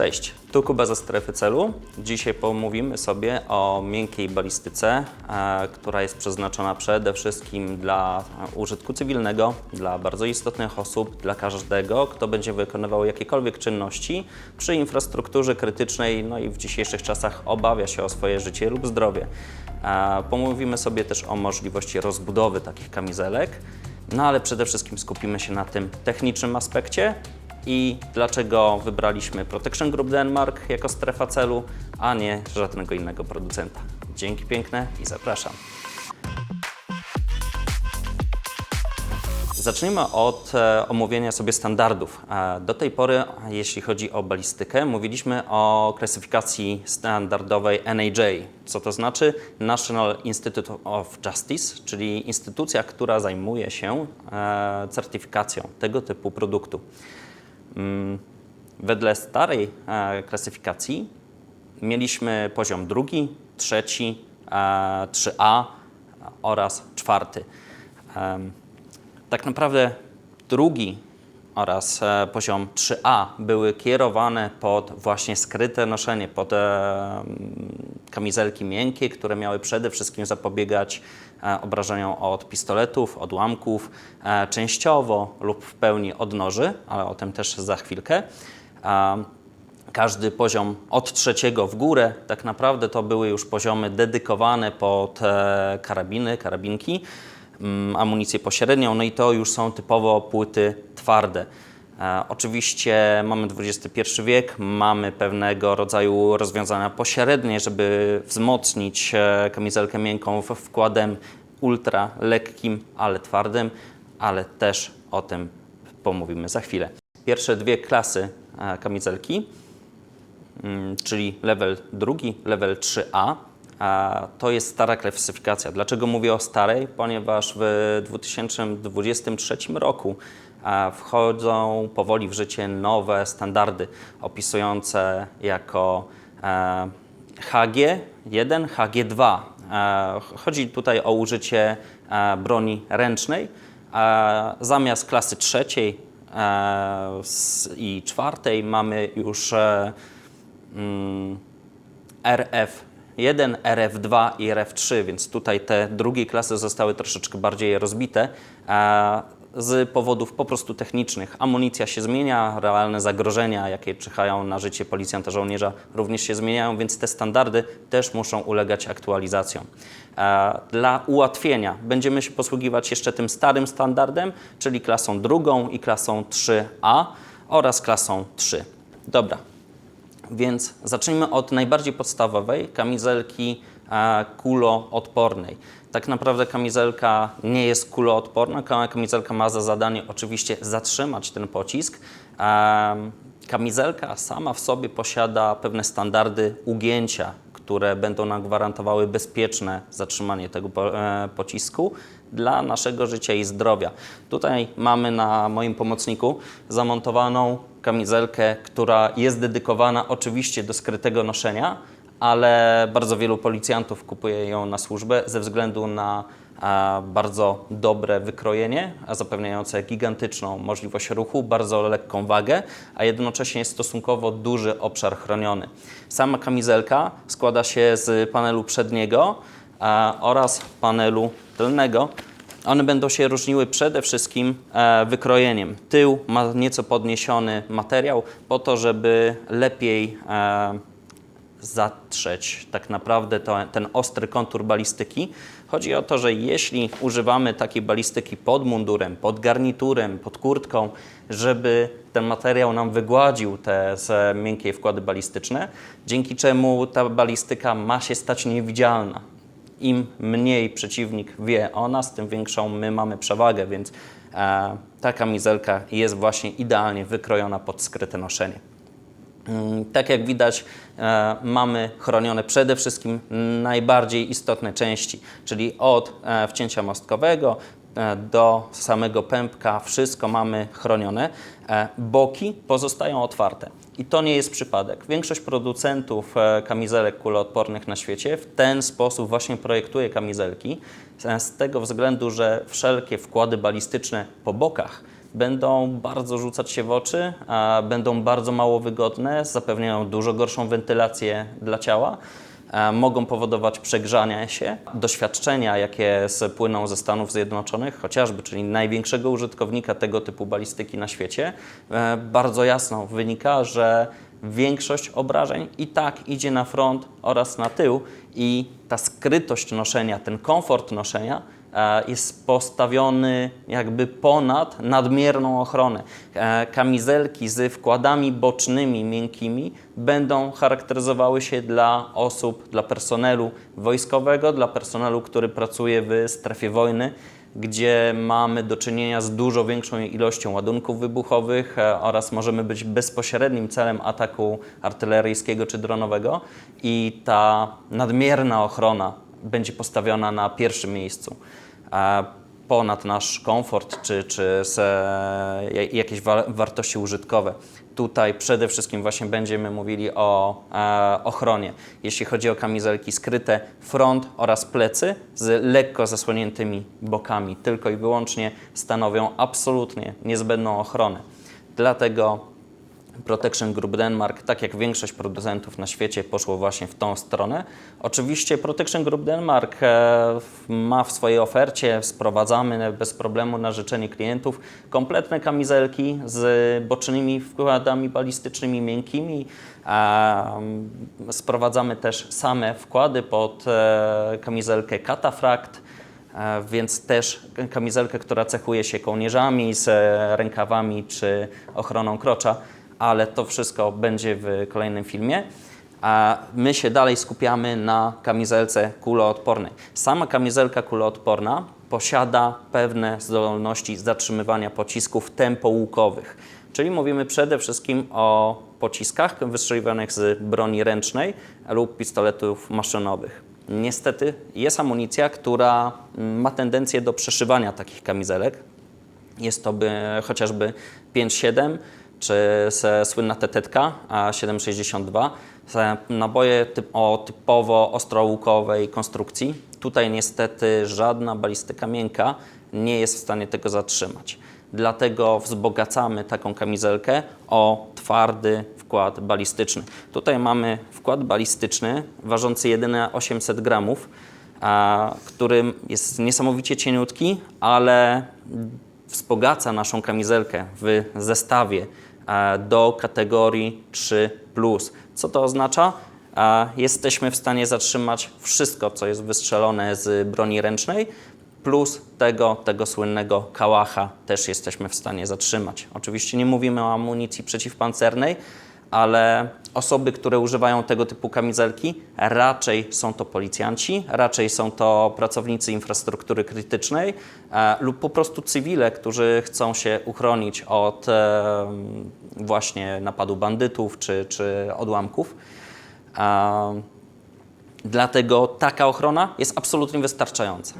Cześć, tu Kuba ze Strefy Celu. Dzisiaj pomówimy sobie o miękkiej balistyce, e, która jest przeznaczona przede wszystkim dla e, użytku cywilnego, dla bardzo istotnych osób, dla każdego, kto będzie wykonywał jakiekolwiek czynności przy infrastrukturze krytycznej, no i w dzisiejszych czasach obawia się o swoje życie lub zdrowie. E, pomówimy sobie też o możliwości rozbudowy takich kamizelek, no ale przede wszystkim skupimy się na tym technicznym aspekcie, i dlaczego wybraliśmy Protection Group Denmark jako strefa celu, a nie żadnego innego producenta. Dzięki piękne i zapraszam. Zacznijmy od e, omówienia sobie standardów. E, do tej pory, jeśli chodzi o balistykę, mówiliśmy o klasyfikacji standardowej NAJ. Co to znaczy? National Institute of Justice, czyli instytucja, która zajmuje się e, certyfikacją tego typu produktu. Mm, Wedle starej e, klasyfikacji mieliśmy poziom drugi, trzeci, e, 3A oraz czwarty. Tak naprawdę drugi oraz e, poziom 3A były kierowane pod właśnie skryte noszenie, pod e, kamizelki miękkie, które miały przede wszystkim zapobiegać e, obrażeniom od pistoletów, odłamków, częściowo lub w pełni od noży, ale o tym też za chwilkę. Każdy poziom od trzeciego w górę, tak naprawdę to były już poziomy dedykowane pod karabiny, karabinki, mm, amunicję pośrednią, no i to już są typowo płyty twarde. E, Oczywiście mamy XXI wiek, mamy pewnego rodzaju rozwiązania pośrednie, żeby wzmocnić e, kamizelkę miękką wkładem ultra lekkim, ale twardym, ale też o tym pomówimy za chwilę. Pierwsze dwie klasy e, kamizelki Mm, czyli level drugi, level 3A to jest stara klasyfikacja. Dlaczego mówię o starej? Ponieważ w 2023 roku wchodzą powoli w życie nowe standardy opisujące jako e, HG1, HG2. E, chodzi tutaj o użycie e, broni ręcznej. Zamiast klasy trzeciej i czwartej mamy już mm, RF 1, RF2 i RF3, więc tutaj te drugie klasy zostały troszeczkę bardziej rozbite z powodów po prostu technicznych. Amunicja się zmienia, realne zagrożenia, jakie czyhają na życie policjanta, żołnierza, również się zmieniają, więc te standardy też muszą ulegać aktualizacjom. Dla ułatwienia będziemy się posługiwać jeszcze tym starym standardem, czyli klasą drugą i klasą 3A oraz klasą 3. Dobra, więc zacznijmy od najbardziej podstawowej kamizelki e, kuloodpornej. Tak naprawdę kamizelka nie jest kuloodporna. Ka- Kamizelka ma za zadanie oczywiście zatrzymać ten pocisk. Em, Kamizelka sama w sobie posiada pewne standardy ugięcia, które będą nam gwarantowały bezpieczne zatrzymanie tego e, pocisku dla naszego życia i zdrowia. Tutaj mamy na moim pomocniku zamontowaną kamizelkę, która jest dedykowana oczywiście do skrytego noszenia, ale bardzo wielu policjantów kupuje ją na służbę ze względu na e, bardzo dobre wykrojenie, zapewniające gigantyczną możliwość ruchu, bardzo lekką wagę, a jednocześnie stosunkowo duży obszar chroniony. Sama kamizelka składa się z panelu przedniego e, oraz panelu tylnego. One będą się różniły przede wszystkim e, wykrojeniem. Tył ma nieco podniesiony materiał po to, żeby lepiej zatrzeć tak naprawdę to, ten ostry kontur balistyki. Chodzi o to, że jeśli używamy takiej balistyki pod mundurem, pod garniturem, pod kurtką, żeby ten materiał nam wygładził te z miękkie wkłady balistyczne, dzięki czemu ta balistyka ma się stać niewidzialna. Im mniej przeciwnik wie o nas, tym większą my mamy przewagę, więc e, ta kamizelka jest właśnie idealnie wykrojona pod skryte noszenie. Mm, Tak jak widać, e, mamy chronione przede wszystkim najbardziej istotne części, czyli od e, wcięcia mostkowego e, do samego pępka, wszystko mamy chronione. Boki pozostają otwarte. I to nie jest przypadek. Większość producentów kamizelek kuloodpornych na świecie w ten sposób właśnie projektuje kamizelki, z tego względu, że wszelkie wkłady balistyczne po bokach będą bardzo rzucać się w oczy, będą bardzo mało wygodne, zapewniają dużo gorszą wentylację dla ciała, mogą powodować przegrzanie się. Doświadczenia, jakie płyną ze Stanów Zjednoczonych, chociażby, czyli największego użytkownika tego typu balistyki na świecie, e, bardzo jasno wynika, że większość obrażeń i tak idzie na front oraz na tył i ta skrytość noszenia, ten komfort noszenia jest postawiony jakby ponad nadmierną ochronę. E, Kamizelki z wkładami bocznymi, miękkimi będą charakteryzowały się dla osób, dla personelu wojskowego, dla personelu, który pracuje w strefie wojny, gdzie mamy do czynienia z dużo większą ilością ładunków wybuchowych e, oraz możemy być bezpośrednim celem ataku artyleryjskiego czy dronowego i ta nadmierna ochrona będzie postawiona na pierwszym miejscu. Ponad nasz komfort czy, czy jakieś wa- wartości użytkowe. Tutaj przede wszystkim właśnie będziemy mówili o e, ochronie. Jeśli chodzi o kamizelki skryte, front oraz plecy z lekko zasłoniętymi bokami, tylko i wyłącznie stanowią absolutnie niezbędną ochronę. Dlatego Protection Group Denmark, tak jak większość producentów na świecie, poszło właśnie w tą stronę. Oczywiście Protection Group Denmark e, ma w swojej ofercie, sprowadzamy bez problemu na życzenie klientów, kompletne kamizelki z bocznymi wkładami balistycznymi miękkimi. Mm, sprowadzamy też same wkłady pod e, kamizelkę Cataphrakt. E, więc też kamizelkę, która cechuje się kołnierzami z rękawami czy ochroną krocza, ale to wszystko będzie w kolejnym filmie. A my się dalej skupiamy na kamizelce kuloodpornej. Sama kamizelka kuloodporna posiada pewne zdolności zatrzymywania pocisków tempołukowych, czyli mówimy przede wszystkim o pociskach wystrzeliwanych z broni ręcznej lub pistoletów maszynowych. Niestety jest amunicja, która ma tendencję do przeszywania takich kamizelek. Jest to by, chociażby 5.7 czy se, słynna tetetka a 7.62. Se Naboje typ, o typowo ostrołukowej konstrukcji. Tutaj niestety żadna balistyka miękka nie jest w stanie tego zatrzymać. Dlatego wzbogacamy taką kamizelkę o twardy wkład balistyczny. Tutaj mamy wkład balistyczny ważący jedynie 800 gramów, a, który jest niesamowicie cieniutki, ale wzbogaca naszą kamizelkę w zestawie do kategorii 3. Co to oznacza? E, Jesteśmy w stanie zatrzymać wszystko, co jest wystrzelone z broni ręcznej, plus tego, tego słynnego kałacha też jesteśmy w stanie zatrzymać. Oczywiście nie mówimy o amunicji przeciwpancernej, ale osoby, które używają tego typu kamizelki, raczej są to policjanci, raczej są to pracownicy infrastruktury krytycznej e, lub po prostu cywile, którzy chcą się uchronić od e, właśnie napadu bandytów czy, czy odłamków. E, Dlatego taka ochrona jest absolutnie wystarczająca.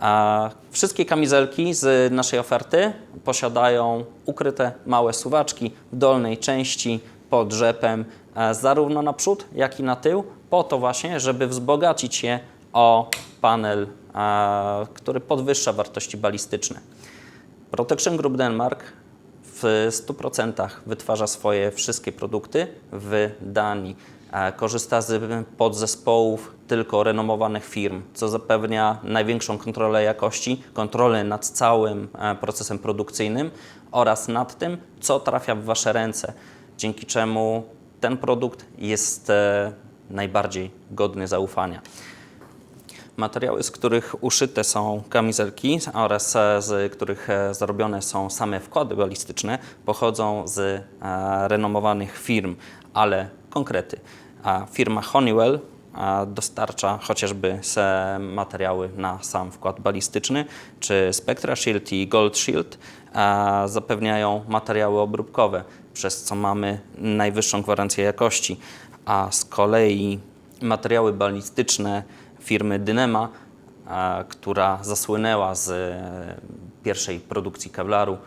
A wszystkie kamizelki z naszej oferty posiadają ukryte małe suwaczki w dolnej części pod rzepem, e, zarówno na przód, jak i na tył, po to właśnie, żeby wzbogacić je o panel, e, który podwyższa wartości balistyczne. Protection Group Denmark w 100% wytwarza swoje wszystkie produkty w Danii. E, Korzysta z podzespołów tylko renomowanych firm, co zapewnia największą kontrolę jakości, kontrolę nad całym procesem produkcyjnym oraz nad tym, co trafia w Wasze ręce, dzięki czemu ten produkt jest e, najbardziej godny zaufania. Materiały, z których uszyte są kamizelki oraz e, z których e, zarobione są same wkłady balistyczne, pochodzą z renomowanych firm, ale konkrety. A Firma Honeywell dostarcza chociażby materiały na sam wkład balistyczny, czy Spectra Shield i Gold Shield zapewniają materiały obróbkowe, przez co mamy najwyższą gwarancję jakości, a z kolei materiały balistyczne firmy Dynema, która zasłynęła z e, pierwszej produkcji kevlaru,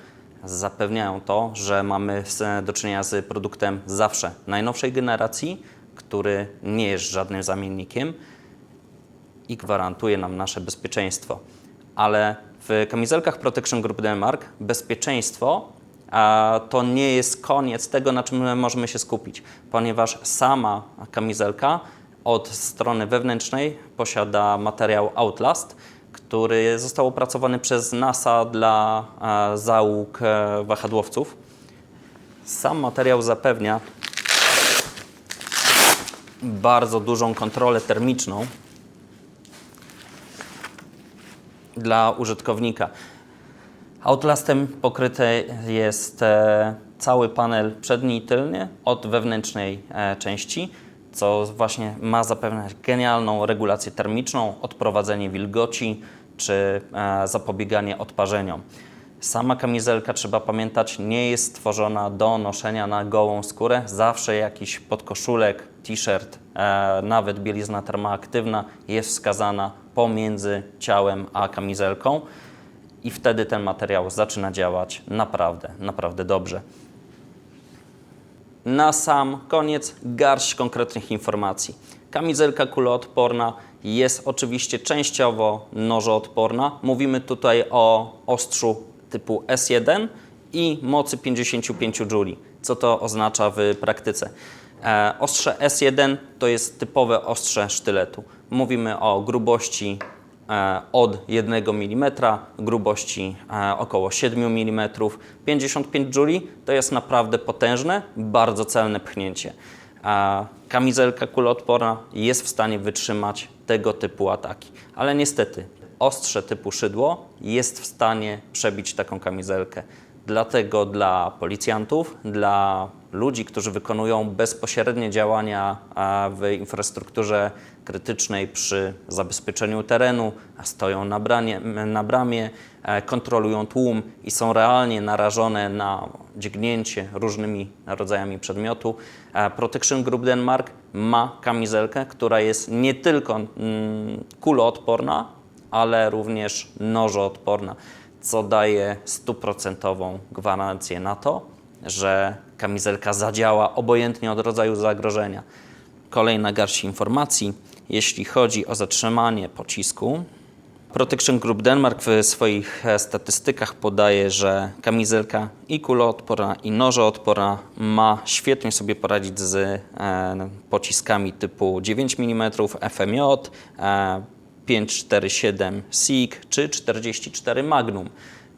zapewniają to, że mamy do czynienia z produktem zawsze najnowszej generacji, który nie jest żadnym zamiennikiem i gwarantuje nam nasze bezpieczeństwo. Ale W kamizelkach Protection Group Denmark bezpieczeństwo a to nie jest koniec tego, na czym my możemy się skupić, ponieważ sama kamizelka od strony wewnętrznej posiada materiał Outlast, który został opracowany przez NASA dla e, załóg e, wahadłowców. Sam materiał zapewnia bardzo dużą kontrolę termiczną dla użytkownika. Outlastem pokryty jest e, cały panel przedni i tylny od wewnętrznej e, części, co właśnie ma zapewniać genialną regulację termiczną, odprowadzenie wilgoci czy e, zapobieganie odparzeniom. Sama kamizelka, trzeba pamiętać, nie jest stworzona do noszenia na gołą skórę. Zawsze jakiś podkoszulek, t-shirt, e, nawet bielizna termoaktywna jest wskazana pomiędzy ciałem a kamizelką i wtedy ten materiał zaczyna działać naprawdę, naprawdę dobrze. Na sam koniec garść konkretnych informacji. Kamizelka kuloodporna jest oczywiście częściowo nożoodporna. Mówimy tutaj o ostrzu typu S1 i mocy 55 Joule. Co to oznacza w praktyce? E, ostrze S1 to jest typowe ostrze sztyletu. Mówimy o grubości e, od 1 mm, grubości e, około 7 mm. 55 Joule to jest naprawdę potężne, bardzo celne pchnięcie. Kamizelka kuloodporna jest w stanie wytrzymać tego typu ataki. Ale niestety ostrze typu szydło jest w stanie przebić taką kamizelkę. Dlatego dla policjantów, dla ludzi, którzy wykonują bezpośrednie działania w infrastrukturze krytycznej przy zabezpieczeniu terenu, stoją na, branie, na bramie, e, kontrolują tłum i są realnie narażone na dźgnięcie różnymi rodzajami przedmiotu. E, Protection Group Denmark ma kamizelkę, która jest nie tylko mm, kuloodporna, ale również nożoodporna, co daje stuprocentową gwarancję na to, że kamizelka zadziała obojętnie od rodzaju zagrożenia. Kolejna garść informacji, jeśli chodzi o zatrzymanie pocisku. Protection Group Denmark w swoich e, statystykach podaje, że kamizelka i kuloodporna i nożoodporna ma świetnie sobie poradzić z e, pociskami typu 9 mm FMJ, e, 547 SIG czy 44 Magnum.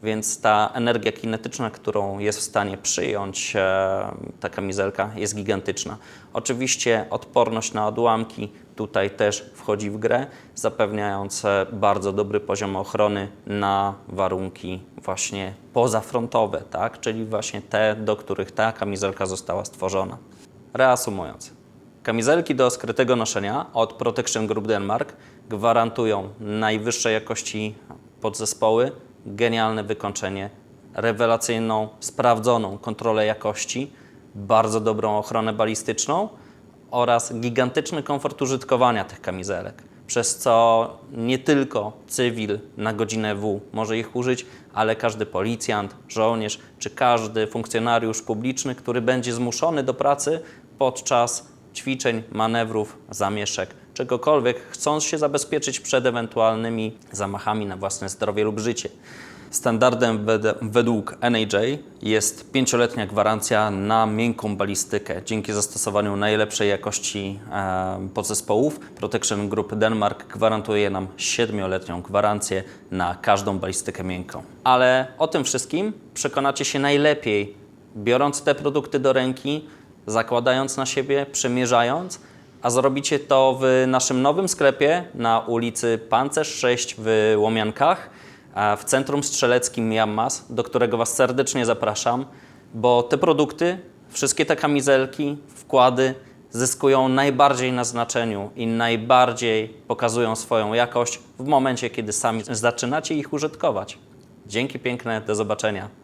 Więc ta energia kinetyczna, którą jest w stanie przyjąć e, ta kamizelka, jest gigantyczna. Oczywiście odporność na odłamki tutaj też wchodzi w grę, zapewniając bardzo dobry poziom ochrony na warunki właśnie pozafrontowe, tak? czyli właśnie te, do których ta kamizelka została stworzona. Reasumując, Kamizelki do skrytego noszenia od Protection Group Denmark gwarantują najwyższej jakości podzespoły, genialne wykończenie, rewelacyjną, sprawdzoną kontrolę jakości, bardzo dobrą ochronę balistyczną oraz gigantyczny komfort użytkowania tych kamizelek, przez co nie tylko cywil na godzinę W może ich użyć, ale każdy policjant, żołnierz czy każdy funkcjonariusz publiczny, który będzie zmuszony do pracy podczas ćwiczeń, manewrów, zamieszek, czegokolwiek, chcąc się zabezpieczyć przed ewentualnymi zamachami na własne zdrowie lub życie. Standardem wed- według NAJ jest pięcioletnia gwarancja na miękką balistykę. Dzięki zastosowaniu najlepszej jakości e, podzespołów Protection Group Denmark gwarantuje nam siedmioletnią gwarancję na każdą balistykę miękką. Ale o tym wszystkim przekonacie się najlepiej, biorąc te produkty do ręki, zakładając na siebie, przemierzając, a zrobicie to w naszym nowym sklepie na ulicy Pancerz 6 w Łomiankach, w centrum strzeleckim Jammas, do którego Was serdecznie zapraszam, bo te produkty, wszystkie te kamizelki, wkłady zyskują najbardziej na znaczeniu i najbardziej pokazują swoją jakość w momencie, kiedy sami zaczynacie ich użytkować. Dzięki piękne, do zobaczenia.